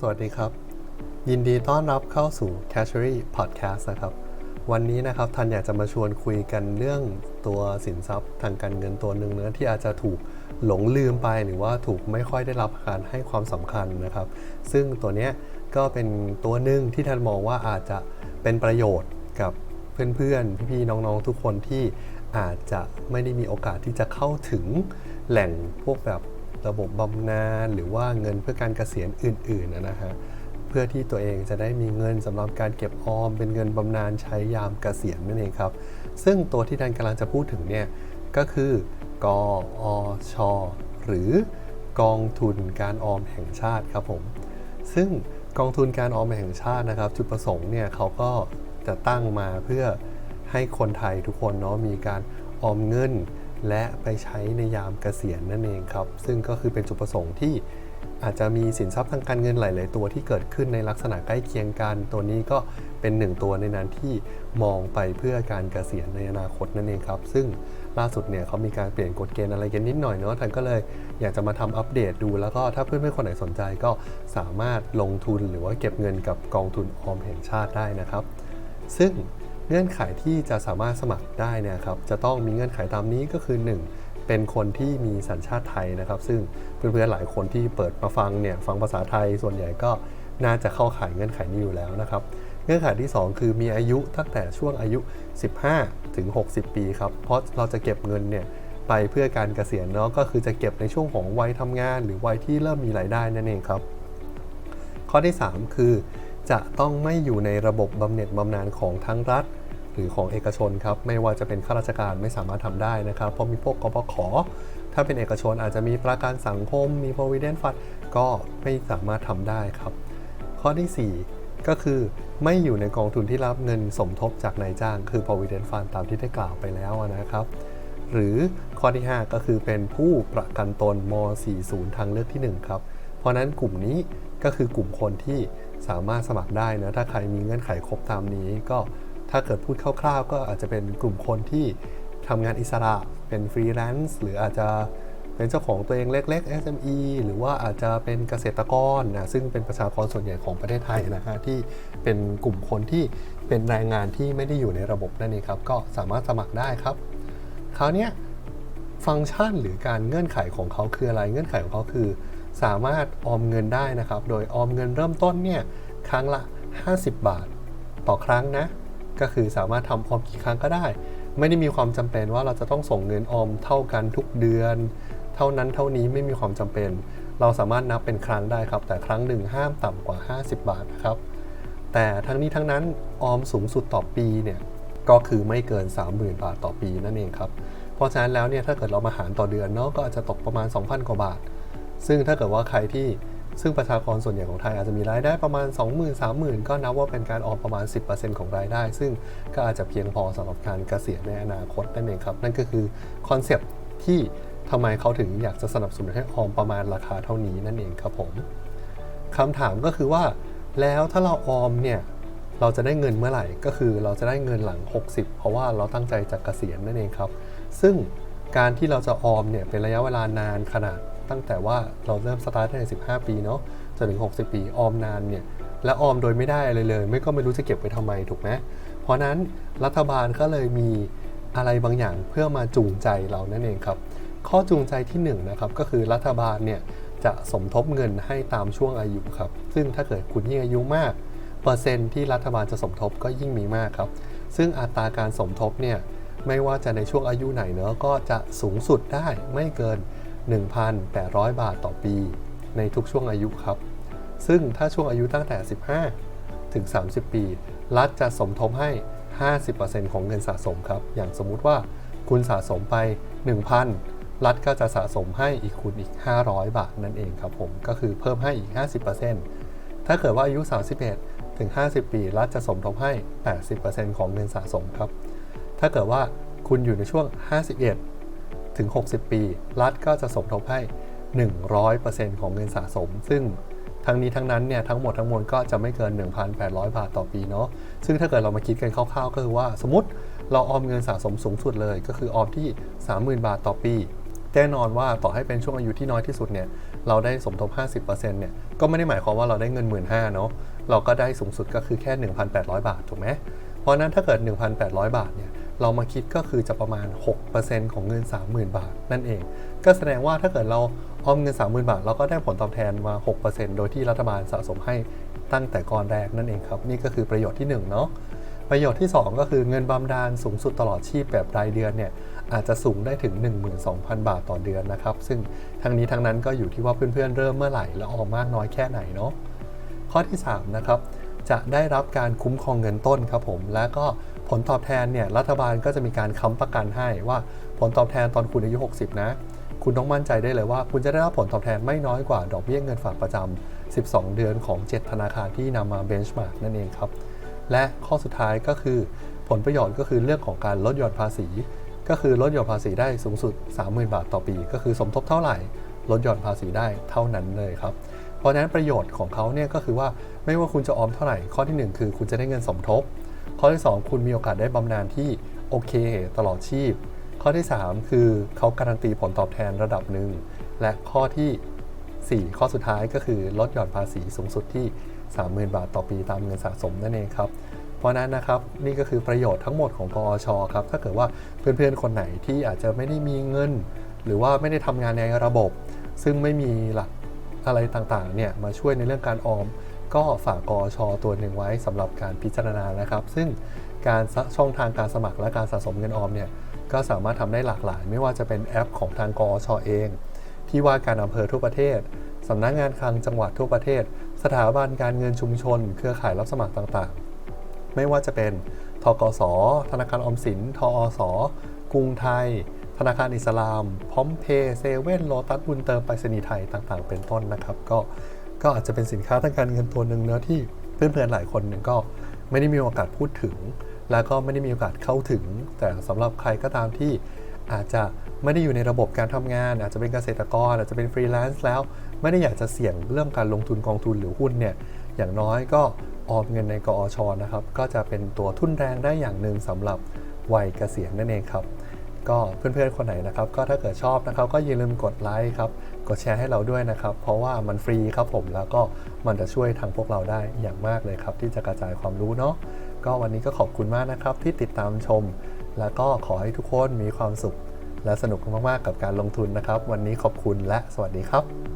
สวัสดีครับ ยินดีต้อนรับเข้าสู่ Casuary Podcast นะครับ วันนี้นะครับทันอยากจะมาชวนคุยกันเรื่องตัวสินทรัพย์ทางการเงินตัวหนึ่งนะที่อาจจะถูกหลงลืมไปหรือว่าถูกไม่ค่อยได้รับการให้ความสำคัญนะครับ ซึ่งตัวเนี้ยก็เป็นตัวหนึ่งที่ทันมองว่าอาจจะเป็นประโยชน์กับเพื่อนๆ พี่ๆ น้องๆ ทุกคนที่อาจจะไม่ได้มีโอกาสที่จะเข้าถึงแหล่งพวกแบบ ระบบบำนาญหรือว่าเงินเพื่อการเกษียณอื่นๆนะฮะเพื่อที่ตัวเองจะได้มีเงินสำหรับการเก็บออม เป็นเงินบำนาญใช้ยามเกษียณนั่นเองครับ ซึ่งตัวที่ดันกำลังจะพูดถึงเนี่ยก็คือกอชหรือกองทุนการออมแห่งชาติครับผม ซึ่งกองทุนการออมแห่งชาตินะครับ จุดประสงค์เนี่ยเขาก็จะตั้งมาเพื่อให้คนไทยทุกคนเนาะมีการออมเงิน และไปใช้ในยามเกษียณนั่นเองครับ ซึ่งก็คือเป็นจุดประสงค์ที่อาจจะมีสินทรัพย์ทางการเงินหลาย ๆ ตัวที่เกิดขึ้นในลักษณะใกล้เคียงกัน ตัวนี้ก็เป็นหนึ่งตัวในนั้นที่มองไปเพื่อการเกษียณในอนาคตนั่นเองครับ ซึ่งล่าสุดเนี่ยเขามีการเปลี่ยนกฎเกณฑ์อะไรกันนิดหน่อยเนาะท่านก็เลยอยากจะมาทำอัปเดตดู แล้วก็ถ้าเพื่อนๆคนไหนสนใจก็สามารถลงทุนหรือว่าเก็บเงินกับกองทุนออมแห่งชาติได้นะครับ ซึ่ง เงื่อนไขที่จะสามารถสมัครได้เนยครับจะต้องมีเงื่อนไขตามนี้ก็คือ 1 เป็นคนที่มีสัญชาติไทยนะครับ ซึ่งเพื่อนๆหลายคนที่เปิดมาฟังเนี่ยฟังภาษาไทยส่วนใหญ่ก็น่าจะเข้าข่ายเงื่อนไขนี้อยู่แล้วนะครับ เงื่อนไขที่ 2 คือมีอายุตั้งแต่ช่วงอายุ 15 ถึง 60 ปีครับ เพราะเราจะเก็บเงินเนี่ยไปเพื่อการเกษียณเนาะก็คือจะเก็บในช่วงของวัยทำงาน หรือวัยที่เริ่มมีรายได้นั่นเองครับ ข้อที่ 3 คือ จะต้องไม่อยู่ในระบบบำเหน็จบำนาญของทั้งรัฐ หรือของเอกชนครับ ไม่ว่าจะเป็นข้าราชการไม่สามารถทำได้นะครับ เพราะมีพวกกปขถ้าเป็นเอกชนอาจจะมีประกันสังคม มี provident fund ก็ไม่สามารถทำได้ครับ ข้อที่ 4 ก็คือไม่อยู่ในกองทุนที่รับเงินสมทบจากนายจ้าง คือ provident fund ตามที่ได้กล่าวไปแล้วนะครับหรือข้อที่ 5 ก็คือเป็นผู้ประกันตนม 40 ทางเลือกที่ 1 ครับ ราะนั้นกลุ่มนี้ก็คือกลุ่มคนที่สามารถสมัครได้นะถ้าใครมีเงื่อนไขครบตามนี้ ก็ถ้าเกิดพูดคร่าวๆ ก็อาจจะเป็นกลุ่มคนที่ทำงานอิสระเป็นฟรีแลนซ์หรืออาจจะเป็นเจ้าของตัวเองเล็กๆ SME หรือว่าอาจจะเป็นเกษตรกรนะซึ่งเป็นประชากรส่วนใหญ่ของประเทศไทยนะฮะที่เป็นกลุ่มคนที่เป็นแรงงานที่ไม่ได้อยู่ในระบบนั่นเองครับ ก็สามารถสมัครได้ครับ คราวนี้ฟังก์ชันหรือการเงื่อนไขของเขาคืออะไรเงื่อนไขของเขาคือ สามารถออมเงินได้นะครับ โดยออมเงินเริ่มต้นเนี่ยครั้งละ 50 บาท ต่อครั้งนะ ก็คือสามารถทำออมกี่ครั้งก็ได้ ไม่ได้มีความจำเป็นว่าเราจะต้องส่งเงินออมเท่ากันทุกเดือน เท่านั้นเท่านี้ไม่มีความจำเป็น เราสามารถนับเป็นครั้งได้ครับ แต่ครั้งหนึ่งห้ามต่ำกว่า 50 บาทนะครับ แต่ทั้งนี้ทั้งนั้นออมสูงสุดต่อปีเนี่ยก็คือไม่เกิน 30,000 บาทต่อปีนั่นเองครับ เพราะฉะนั้นแล้วเนี่ยถ้าเกิดเรามาหารต่อเดือนเนาะก็อาจจะตกประมาณ 2,000 กว่าบาท ซึ่งถ้าเกิดว่าใครที่ซึ่งประชากรส่วนใหญ่ของไทยอาจจะมีรายได้ประมาณ 20,000 30,000 ก็นับว่าเป็นการออมประมาณ 10%ของรายได้ ซึ่งก็อาจจะเพียงพอสำหรับการเกษียณในอนาคตนั่นเองครับ นั่นก็คือคอนเซปต์ที่ทำไมเขาถึงอยากจะสนับสนุนให้ออมประมาณราคาเท่านี้นั่นเองครับผมคำถามก็คือว่าแล้วถ้าเราออมเนี่ยเราจะได้เงินเมื่อไหร่ ก็คือเราจะได้เงินหลัง 60 เพราะว่าเราตั้งใจจะเกษียณนั่นเองครับ ซึ่งการที่เราจะออมเนี่ยเป็นระยะเวลานานขนาด ตั้งแต่ว่าเราเริ่มสตาร์ทตั้งแต่15 ปีเนาะจนถึง 60 ปีออมนานเนี่ยและออมโดยไม่ได้อะไรเลย ไม่ก็ไม่รู้จะเก็บไว้ทำไมถูกไหมเพราะนั้นรัฐบาลก็เลยมีอะไรบางอย่างเพื่อมาจูงใจเรานั่นเองครับ ข้อจูงใจที่1นงนะครับก็คือรัฐบาลเนี่ยจะสมทบเงินให้ตามช่วงอายุครับ ซึ่งถ้าเกิดคุณยิ่งอายุมาก เปอร์เซ็นต์ที่รัฐบาลจะสมทบก็ยิ่งมีมากครับ ซึ่งอัตราการสมทบเนี่ยไม่ว่าจะในช่วงอายุไหนเนอะก็จะสูงสุดได้ไม่เกิน 1,800 บาทต่อปี ในทุกช่วงอายุครับ ซึ่งถ้าช่วงอายุตั้งแต่ 15 ถึง 30 ปี รัฐจะสมทบให้ 50%ของเงินสะสมครับ อย่างสมมุติว่าคุณสะสมไป 1,000 รัฐก็จะสะสมให้อีกคุณอีก 500 บาทนั่นเองครับผม ก็คือเพิ่มให้อีก 50%ถ้าเกิดว่าอายุ 31 ถึง 50 ปี รัฐจะสมทบให้ 80%ของเงินสะสมครับ ถ้าเกิดว่าคุณอยู่ในช่วง 51 ถึง 60 ปี รัฐก็จะสมทบให้ 100%ของเงินสะสม ซึ่งทั้งนี้ทั้งนั้นเนี่ยทั้งหมดทั้งมวลก็จะไม่เกิน 1,800 บาทต่อปีเนาะซึ่งถ้าเกิดเรามาคิดกันคร่าวๆ ก็คือว่าสมมติเราออมเงินสะสมสูงสุดเลย ก็คือออมที่ 30,000 บาทต่อปีแน่นอนว่าต่อให้เป็นช่วงอายุที่น้อยที่สุดเนี่ยเราได้สมทบ 50%เนี่ยก็ไม่ได้หมายความว่าเราได้เงิน 1 5ื่นเนาะเราก็ได้สูงสุดก็คือแค่ 1,800 บาทถูกไหมเพราะนั้นถ้าเกิด 1,800 บาทเนี่ย เรามาคิดก็คือจะประมาณ 6%ของเงิน 30,000 บาท นั่นเอง ก็แสดงว่าถ้าเกิดเราออมเงิน 30,000 บาท เราก็ได้ผลตอบแทนมา 6%โดยที่รัฐบาลสะสมให้ตั้งแต่ก่อนแรกนั่นเองครับ นี่ก็คือประโยชน์ที่ 1 เนาะประโยชน์ที่ 2 ก็คือเงินบำนาญสูงสุดตลอดชีพแบบรายเดือนเนี่ยอาจจะสูงได้ถึง 12,000 บาทต่อเดือนนะครับ ซึ่งทั้งนี้ทั้งนั้นก็อยู่ที่ว่าเพื่อนๆเริ่มเมื่อไหร่และออมมากน้อยแค่ไหนเนาะข้อที่ 3 นะครับ จะได้รับการคุ้มครองเงินต้นครับผม และก็ผลตอบแทนเนี่ยรัฐบาลก็จะมีการค้ำประกันให้ว่าผลตอบแทนตอนคุณอายุ 60 นะ คุณต้องมั่นใจได้เลยว่า คุณจะได้รับผลตอบแทนไม่น้อยกว่าดอกเบี้ยเงินฝากประจำ12 เดือนของ 7 ธนาคารที่นำมาเบนช์มาร์กนั่นเองครับ และข้อสุดท้ายก็คือผลประโยชน์ก็คือเรื่องของการลดหย่อนภาษี ก็คือลดหย่อนภาษีได้สูงสุด 30,000 บาทต่อปี ก็คือสมทบเท่าไหร่ลดหย่อนภาษีได้เท่านั้นเลยครับ ราะฉะนั้นประโยชน์ของเขาเนี่ยก็คือว่าไม่ว่าคุณจะออมเท่าไหร่ ข้อที่ 1 คือคุณจะได้เงินสมทบ ข้อที่ 2 คุณมีโอกาสได้บำนาญที่โอเคตลอดชีพ ข้อที่ 3 คือเขาการันตีผลตอบแทนระดับหนึ่ง และข้อทีสี่ 4 ข้อสุดท้ายก็คือลดหย่อนภาษีสูงสุดที่ 30,000 บาทต่อปีตามเงินสะสมนั่นเองครับเพราะนั้นนะครับนี่ก็คือประโยชน์ทั้งหมดของกอชครับถ้าเกิดว่าเพื่อนๆคนไหนที่อาจจะไม่ได้มีเงิน หรือว่าไม่ได้ทำงานในระบบ ซึ่งไม่มีหลัก อะไรต่างๆเนี่ยมาช่วยในเรื่องการออม ก็ฝากกอชตัวหนึ่งไว้สำหรับการพิจารณานะครับ ซึ่งการช่องทางการสมัครและการสะสมเงินออมเนี่ยก็สามารถทำได้หลากหลาย ไม่ว่าจะเป็นแอปของทางกอชเอง ที่ว่าการอำเภอทั่วประเทศสำนักงานคลังจังหวัดทั่วประเทศ สถาบันการเงินชุมชน เครือข่ายรับสมัครต่างๆ ไม่ว่าจะเป็นทกส ธนาคารออมสิน ทอส กรุงไทย ธนาคารอิสลามพร้อมเพย์เซเว่นโลตัสบุญเติมไปรษณีย์ไทยต่างๆ เป็นต้นนะครับ ก็ก็อาจจะเป็นสินค้าทางการเงินตัวหนึ่งเนื้อะที่เพื่อนๆหลายคนนึงก็ไม่ได้มีโอกาสพูดถึง แล้วก็ไม่ได้มีโอกาสเข้าถึง แต่สำหรับใครก็ตามที่อาจจะไม่ได้อยู่ในระบบการทำงาน อาจจะเป็นเกษตรกร อาจจะเป็นฟรีแลนซ์แล้ว ไม่ได้อยากจะเสี่ยงเรื่องการลงทุนกองทุนหรือหุ้นเนี่ยอย่างน้อยก็ออมเงินในกอชนะครับ ก็จะเป็นตัวทุนแรงได้อย่างหนึ่งสำหรับวัยเกษียณนั่นเองครับ ก็เพื่อนๆคนไหนนะครับ ก็ถ้าเกิดชอบนะครับ ก็อย่าลืมกดไลค์ครับ กดแชร์ให้เราด้วยนะครับ เพราะว่ามันฟรีครับผมแล้วก็มันจะช่วยทางพวกเราได้อย่างมากเลยครับ ที่จะกระจายความรู้เนาะก็วันนี้ก็ขอบคุณมากนะครับที่ติดตามชม แล้วก็ขอให้ทุกคนมีความสุข และสนุกมากๆกับการลงทุนนะครับ วันนี้ขอบคุณและสวัสดีครับ